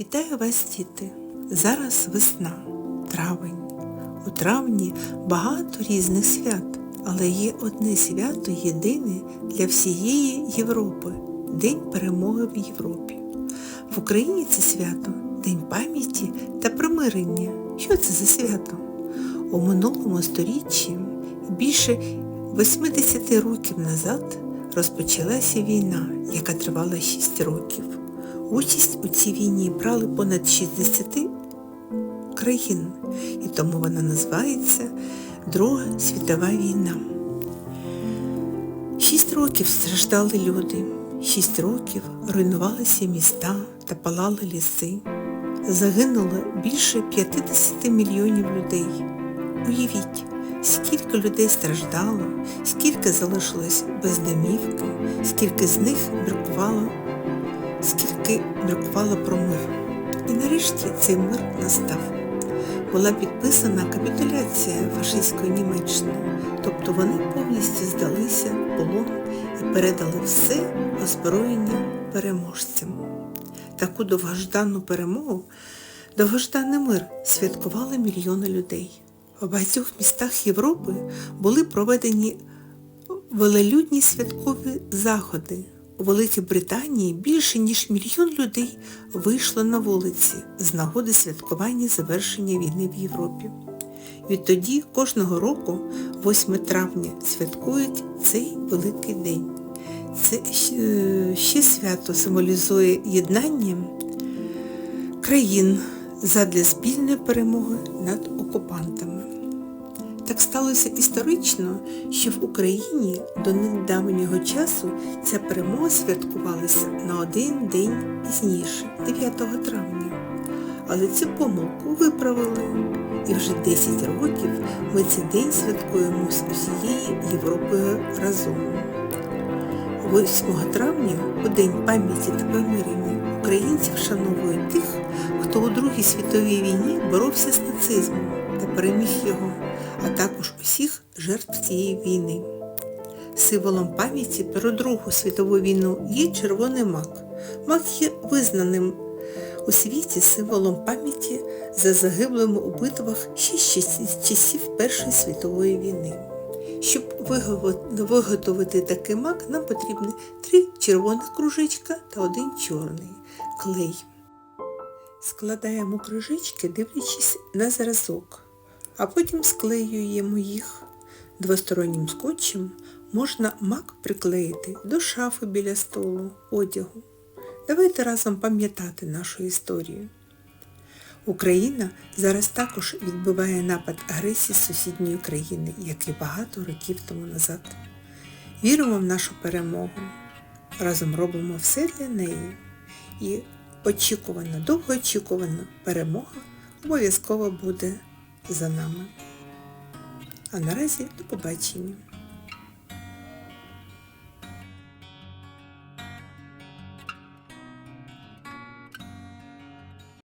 Вітаю вас, діти! Зараз весна, травень. У травні багато різних свят, але є одне свято єдине для всієї Європи День перемоги в Європі. В Україні це свято День пам'яті та примирення. Що це за свято? У минулому сторіччі більше 80 років назад розпочалася війна, яка тривала 6 років. Участь у цій війні брали понад 60 країн, і тому вона називається Друга світова війна. Шість років страждали люди, шість років руйнувалися міста та палали ліси. Загинуло більше 50 мільйонів людей. Уявіть, скільки людей страждало, скільки залишилось без домівки, скільки з них міркувало, скільки міркувало про мир. І нарешті цей мир настав. Була підписана капітуляція фашистської Німеччини, тобто вони повністю здалися в полон і передали все озброєння переможцям. Таку довгождану перемогу, довгожданий мир святкували мільйони людей. В багатьох містах Європи були проведені велелюдні святкові заходи. У Великій Британії більше ніж мільйон людей вийшло на вулиці з нагоди святкування завершення війни в Європі. Відтоді кожного року, 8 травня, святкують цей великий день. Це е, ще свято символізує єднання країн задля спільної перемоги над окупантами. Сталося історично, що в Україні до недавнього часу ця перемога святкувалася на один день пізніше, 9 травня. Але цю помилку виправили. І вже 10 років ми цей день святкуємо з усією Європою разом. 8 травня, у День пам'яті та примирення, українці вшановують тих, хто у Другій світовій війні боровся з нацизмом та переміг його, а також усіх жертв цієї війни. Символом пам'яті про Другу світову війну є червоний мак. Мак є визнаним у світі символом пам'яті за загиблими у битвах ще з часів Першої світової війни. Щоб виготовити такий мак, нам потрібні три червоних кружечка та один чорний клей. Складаємо кружечки, дивлячись на зразок, а потім склеюємо їх. Двостороннім скотчем можна мак приклеїти до шафи біля столу, одягу. Давайте разом пам'ятати нашу історію. Україна зараз також відбиває напад агресії сусідньої країни, як і багато років тому назад. Віримо в нашу перемогу. Разом робимо все для неї. І очікувана, довгоочікувана перемога обов'язково буде за нами. А наразі до побачення.